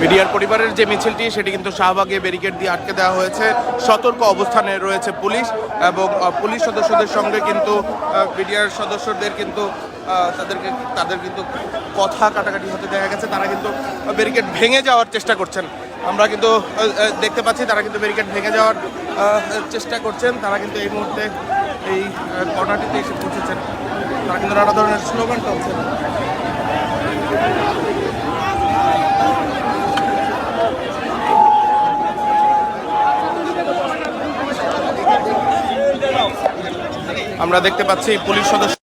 মিডিয়ার পরিবারের যে মিছিলটি সেটি কিন্তু শাহবাগে ব্যারিকেড দিয়ে আটকে দেওয়া হয়েছে। সতর্ক অবস্থানে রয়েছে পুলিশ এবং পুলিশ সদস্যদের সঙ্গে কিন্তু মিডিয়ার সদস্যদের কিন্তু তাদেরকে তাদের কিন্তু কথা কাটাকাটি হতে দেখা গেছে। তারা কিন্তু ব্যারিকেড ভেঙে যাওয়ার চেষ্টা করছেন। আমরা কিন্তু দেখতে পাচ্ছি তারা কিন্তু ব্যারিকেড ভেঙে যাওয়ার চেষ্টা করছেন। তারা কিন্তু এই মুহূর্তে এই আহ, কর্নারটিতে এসে পৌঁছেছেন। তারা কিন্তু নানা ধরনের স্লোগান টানছেন আমরা দেখতে পাচ্ছি পুলিশ সদস্য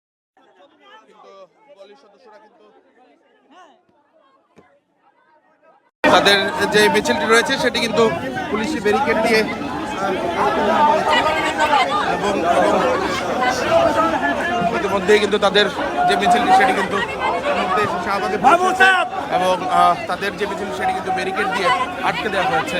তাদের যে মিছিলটি রয়েছে, সেটি কিন্তু পুলিশি ব্যারিকেড দিয়ে এবং ইতিমধ্যেই কিন্তু তাদের যে মিছিলটি সেটি কিন্তু এবং আহ, তাদের যে মিছিল সেটি কিন্তু ব্যারিকেড দিয়ে আটকে দেওয়া হয়েছে।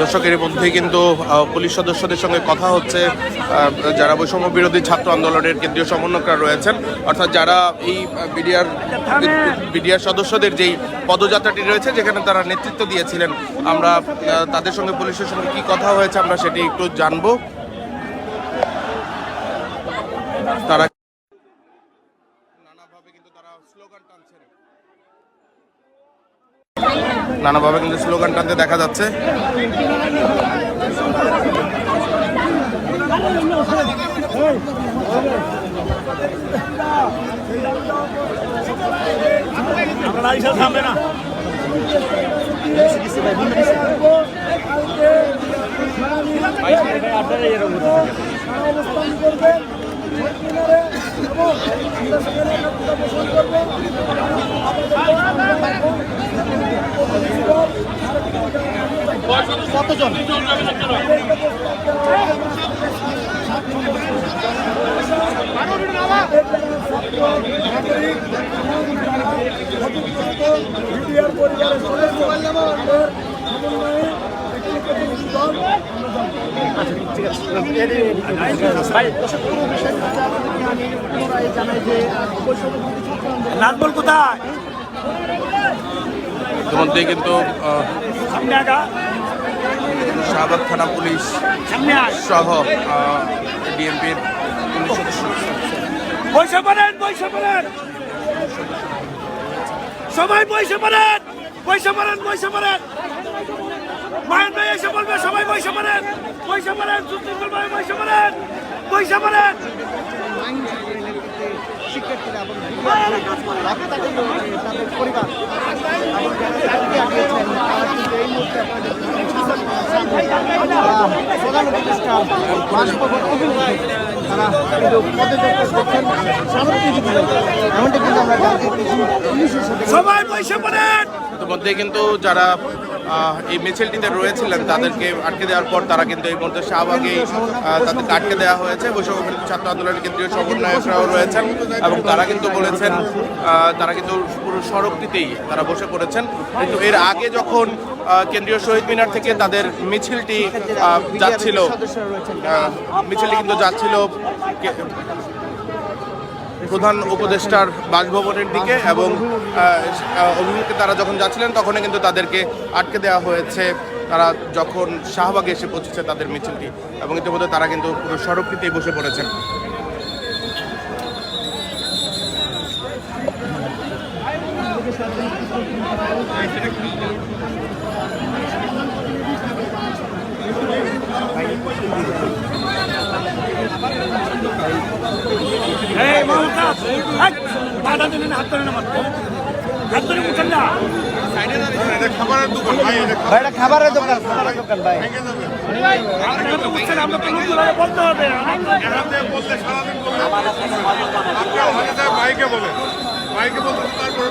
দর্শকের মধ্যেই কিন্তু পুলিশ সদস্যদের সঙ্গে কথা হচ্ছে। যারা বৈষম্য বিরোধী ছাত্র আন্দোলনের কেন্দ্রীয় সমন্বয়করা রয়েছেন, অর্থাৎ যারা এই বিডিআর বিডিআর সদস্যদের যেই পদযাত্রাটি রয়েছে, যেখানে তারা নেতৃত্ব দিয়েছিলেন, আমরা তাদের সঙ্গে পুলিশের সঙ্গে কি কথা হয়েছে আমরা সেটি একটু জানব। তারা নানাভাবে কিন্তু স্লোগান টানতে দেখা যাচ্ছে। থামবে না আপনারা এরকম কতজন মিডিয়ার পরিবারের সদস্য নাজমল কোথায় ইতিমধ্যেই কিন্তু শাহবাগ থানা পুলিশ সহ ডিএমপির সবাই পয়সা পারেন পয়সা পারেন পয়সা পারেন সবাই পয়সা পারেন পয়সা পারেন সুন্দর ভাই শিক্ষার্থীরা এবং লাখো টাকা তাদের পরিবার এবং যারা চাকরি হারিয়েছেন তারা কিন্তু এই মুহূর্তে আপনাদের প্রধান উপদেষ্টা বাসভবন অভিমুখে তারা কিন্তু পদযাত্রা করছেন শান্তিপূর্ণ এমনটা কিন্তু আমরা জানতে পেরেছি। পুলিশের সাথে সবাই পয়সা পারেন ইতিমধ্যে কিন্তু যারা এই মিছিলটিতে রয়েছিলেন তাদেরকে আটকে দেওয়ার পর তারা কিন্তু এই মুহূর্তে শাহবাগে আহ, তাদেরকে আটকে দেওয়া হয়েছে। বৈষম্য ছাত্র আন্দোলনের কেন্দ্রীয় সমন্বয়করাও রয়েছেন এবং তারা কিন্তু বলেছেন তারা কিন্তু পুরো সড়কটিতেই তারা বসে পড়েছেন। কিন্তু এর আগে যখন কেন্দ্রীয় শহীদ মিনার থেকে তাদের মিছিলটি যাচ্ছিল মিছিলটি কিন্তু যাচ্ছিল প্রধান উপদেষ্টার বাসভবনের দিকে এবং অভিমুখে তারা যখন যাচ্ছিলেন, তখনই কিন্তু তাদেরকে আটকে দেওয়া হয়েছে। তারা যখন শাহবাগে এসে পৌঁছেছে, তাদের মিছিলটি। এবং ইতিমধ্যে তারা কিন্তু পুরো সড়কটিতেই বসে পড়েছেন। এই হাত ধরে না মাত্র হাত ধরে মুখেন না। ভাই এটা খাবারের দোকান খাবারের দোকান ভাই। মাইকে বলে মাইকে বলতে তারপরে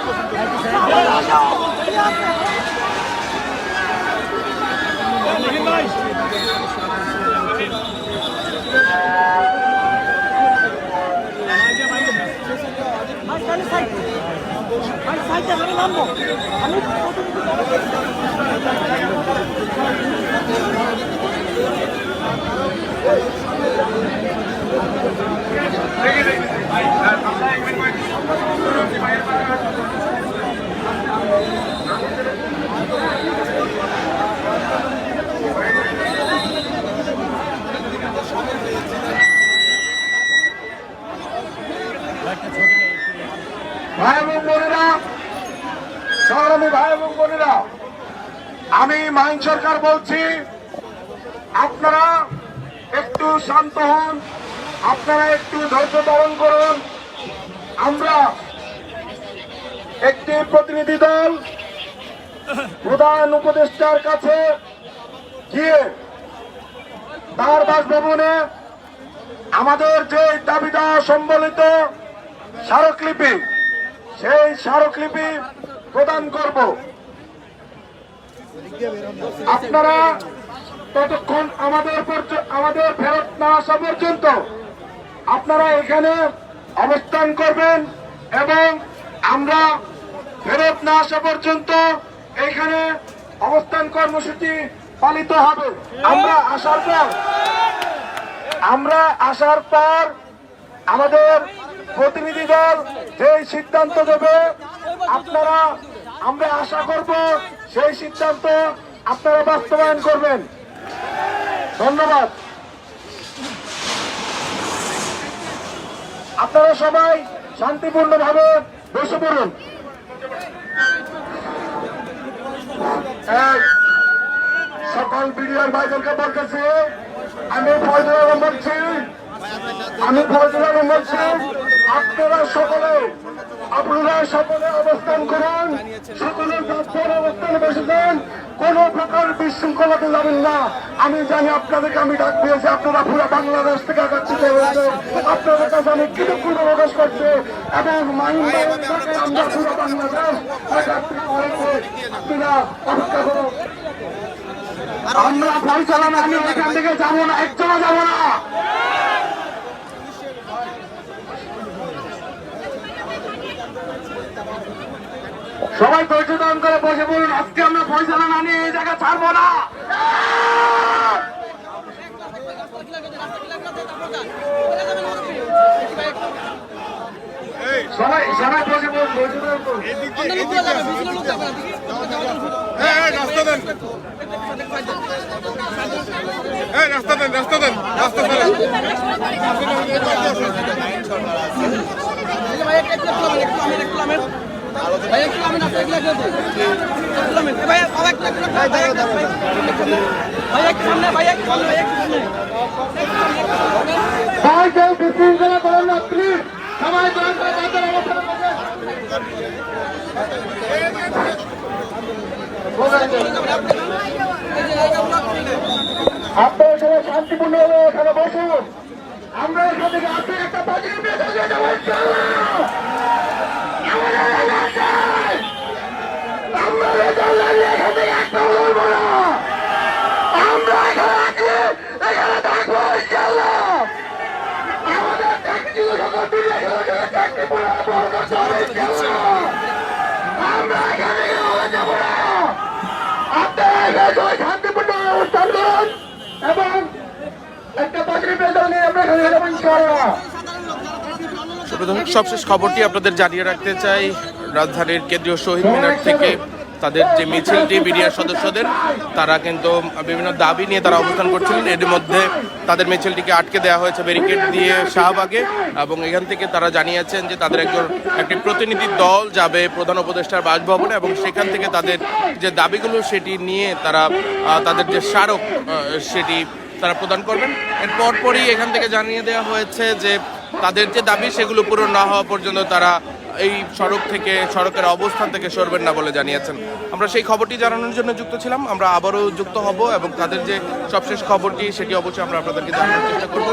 ভাই এবং বোনেরা সংগ্রামী ভাই এবং বোনেরা, আমি মাইন সরকার বলছি, আপনারা একটু শান্ত হন, আপনারা একটু ধৈর্য ধারণ করুন। আমরা একটি প্রতিনিধি দল প্রধান উপদেষ্টার কাছে গিয়ে তার বাসভবনে আমাদের যে দাবি দেওয়া সম্বলিত স্মারকলিপি, সেই স্মারকলিপি প্রদান করব। আপনারা ততক্ষণ আমাদের আমাদের ফেরত না আসা পর্যন্ত আপনারা এখানে অবস্থান করবেন এবং আমরা ফেরত না আসা পর্যন্ত এখানে অবস্থান কর্মসূচি পালিত হবে। আমরা আসার পর আমরা আসার পর আমাদের প্রতিনিধি দল যে সিদ্ধান্ত দেবে, আপনারা, আমরা আশা করব সেই সিদ্ধান্ত আপনারা বাস্তবায়ন করবেন। ধন্যবাদ। আপনারা সবাই শান্তিপূর্ণভাবে বসে পড়ুন। সকল বিডিআর ভাইদেরকে বলতেছি, আমি ফয়জুল আলম বলছি। আমি ফয়জুল আলম বলছি আপনারা সকলে আপনারা সকলে অবস্থান করুন। সকলে অবস্থানে বসেছেন কোন প্রকার বিশৃঙ্খলাতে যাবেন না। আমি জানি আপনাদেরকে আমি ডাক দিয়েছি, আপনারা পুরো বাংলাদেশ থেকে আগাচ্ছিত হয়েছে আপনাদের কাছে আমি কৃতজ্ঞতা প্রকাশ করছি এবং মাইন থেকে আমরা আমরা পরিচালনা আমি এখান থেকে যাব না, একজনও যাব না। সবাই ধারণ করে বসে বলুন আজকে আমরা পরিচালনা নিয়ে এই জায়গা ছাড়বো না। সবাই সবাই বসে বলুন করুন। রাস্তা দেন রাস্তা দেন রাস্তা দেন দেন সবাই শান্তিপূর্ণ এখানে বসুন। আমরা এখান থেকে আপনি একটা বাজির সবশেষ খবরটি আপনাদের জানিয়ে রাখতে চাই। রাজধানীর কেন্দ্রীয় শহীদ মিনার থেকে তাদের যে মিছিলটি বিডিআর সদস্যদের, তারা কিন্তু বিভিন্ন দাবি নিয়ে তারা অবস্থান করছিলেন। এর মধ্যে তাদের মিছিলটিকে আটকে দেওয়া হয়েছে ব্যারিকেড দিয়ে শাহবাগে এবং এখান থেকে তারা জানিয়েছেন যে তাদের একজন, একটি প্রতিনিধি দল যাবে প্রধান উপদেষ্টার বাসভবনে এবং সেখান থেকে তাদের যে দাবিগুলো সেটি নিয়ে তারা তাদের যে স্মারক সেটি তারা প্রদান করবেন। এর পরপরই এখান থেকে জানিয়ে দেওয়া হয়েছে যে তাদের যে দাবি সেগুলো পূরণ না হওয়া পর্যন্ত তারা এই সড়ক থেকে, সড়কের অবস্থান থেকে সরবেন না বলে জানিয়েছেন। আমরা সেই খবরটি জানানোর জন্য যুক্ত ছিলাম। আমরা আবারও যুক্ত হব এবং তাদের যে সবশেষ খবরটি, সেটি অবশ্যই আমরা আপনাদেরকে জানানোর চেষ্টা করব।